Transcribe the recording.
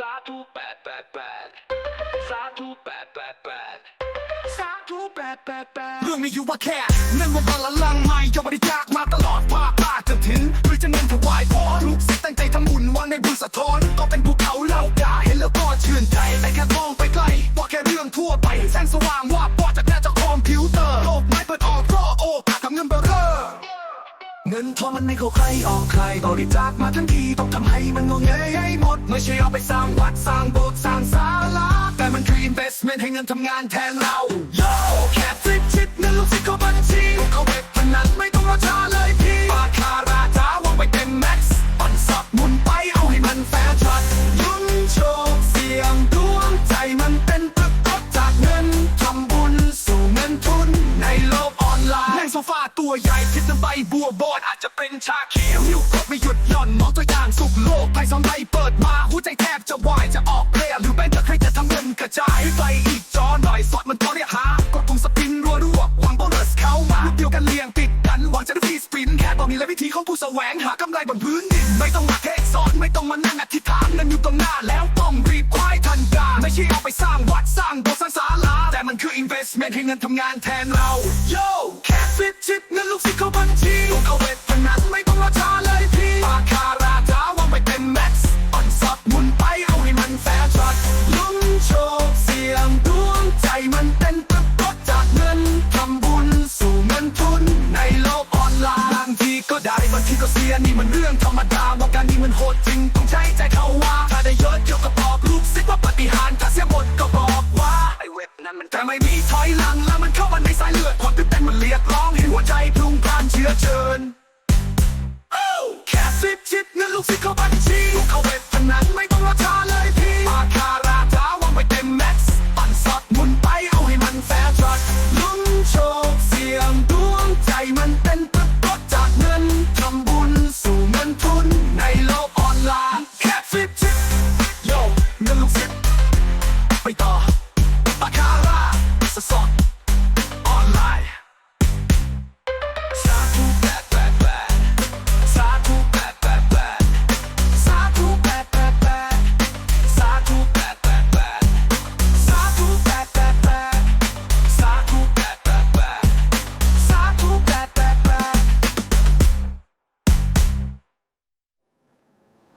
สาธุแปดแปดแปดสาธุแปดแปดแปดสาธุแปดแปดแปดเรื่องนี้อยู่ว่าแค่เงินว่าบาละลังไม่ยอมบริจาคมาตลอดภาคป้าจะถึงหรือจะเงินถวายพอลูกศิษย์ตั้งใจทำบุญวันในบุญสะท้อนก็เป็นภูเขาเล่า เงินมันไม่เข้าใครออกใครบริจาคมาทั้งทีต้องทำให้มันงงเงยให้หมด ไม่ใช่เอาไปสร้างวัดสร้างโบสถ์สร้างศาลาแต่มันคือ investment ให้เงินทำงานแทนเรา Yo แค่ฟิตชิดเงินลูกศิษย์เข้าบัญชี บบัวบอดอาจจะเป็นชาเขียวนิ้วกดไม่หยุดหย่อนมองตัวอย่างสุขโลกไพ่สองใบเปิดมาหัวใจแทบจะวายจะออกเพลหรือแบนจะใครจะทำเงินกระจายไปอีกจอหน่อยสอดมันพอเรียกหากดปุ่มสปินรัวรัวหวังโบนัสเข้ามาลูกเดียวกันเรียงติดกันหวังจะได้ฟรีสปินแค่บอกมีและวิธีของผู้แสวงหากำไรบนพื้นดินไม่ต้องมาเทคสอนไม่ต้องมานั่งอธิษฐานเงินอยู่ตรงหน้าแล้วต้องรีบควายทันการไม่ใช่เอาไปสร้างวัดสร้างโบสถ์สร้างศาลาแต่มันคือ investment ให้เงินทำงานแทนเรา Yo ชิดเงินลูกศิษย์เข้าบัญชีลูกเอาเวทพนันไม่ต้องรอช้าเลยพี่ปาคาราจาวางไปเต็มแม็กซ์ปั่นสับหมุนไปเอาให้มันแฟร์ชัดลุ้นโชคเสี่ยงดวงใจมันเต้นตึกรถจากเงินทำบุญสู่เงินทุนในโลกออนไลน์บางทีก็ได้บางทีก็เสียนี่มันเรื่องธรรมดาว่าการนี้มันโหดจริงต้องใช้ใจเขาว่าถ้าได้เยอะเดี๋ยวก็บอกลูกศิษย์ว่าปฏิหารถ้าเสียหมดก็บอกว่าไอเว็บนั้นมันแต่ไม่มีถอยหลังแล้วมันเข้ามาในสายเลือดความตื่นเต้นมันเรียกร้อง วใจพุ่งพล่านเชื้อเชิญแค่สิบชิดเงินลูกศิษย์เข้าบัญชีลูกเข้า